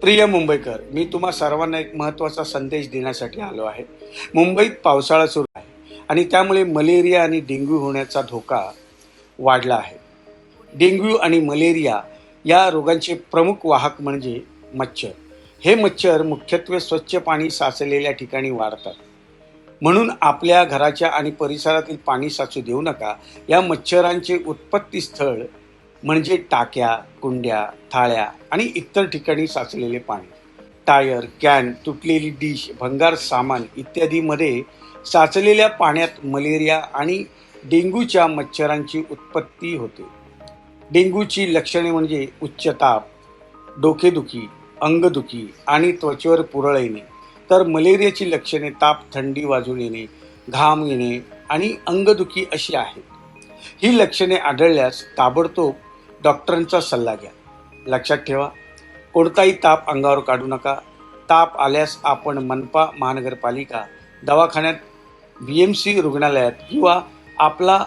प्रिय मुंबईकर मी तुम्हा सर्वांना एक महत्त्वाचा संदेश देण्यासाठी आलो आहे. मुंबईत पावसाळा सुरू आहे आणि त्यामुळे मलेरिया आणि डेंग्यू होण्याचा धोका वाढला आहे. डेंग्यू आणि मलेरिया या रोगांचे प्रमुख वाहक म्हणजे मच्छर. हे मच्छर मुख्यत्वे स्वच्छ पाणी साचलेल्या ठिकाणी वाढतात. म्हणून आपल्या घराच्या आणि परिसरातील पाणी साचू देऊ नका. या मच्छरांचे उत्पत्ती स्थळ म्हणजे टाक्या कुंड्या थाळ्या आणि इतर ठिकाणी साचलेले पाणी. टायर कॅन तुटलेली डिश भंगार सामान इत्यादीमध्ये साचलेल्या पाण्यात मलेरिया आणि डेंग्यूच्या मच्छरांची उत्पत्ती होते. डेंग्यूची लक्षणे म्हणजे उच्च ताप डोकेदुखी अंगदुखी आणि त्वचेवर पुरळ येणे. तर मलेरियाची लक्षणे ताप थंडी वाजून येणे घाम येणे आणि अंगदुखी अशी आहेत. ही लक्षणे आढळल्यास ताबडतोब डॉक्टरांचा सल्ला घ्या. लक्षात ठेवा कोणताही ताप अंगावर काढू नका. ताप आल्यास आपण मनपा महानगरपालिका दवाखान्यात बी एम सी रुग्णालयात किंवा आपला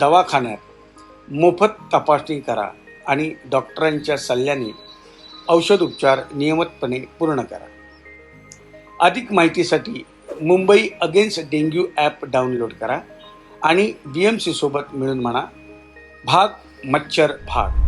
दवाखान्यात मोफत तपासणी करा आणि डॉक्टरांच्या सल्ल्याने औषध उपचार नियमितपणे पूर्ण करा. अधिक माहितीसाठी Mumbai against dengue app download करा आणि बी एम सीसोबत मिळून म्हणा. भाग मच्छर भाग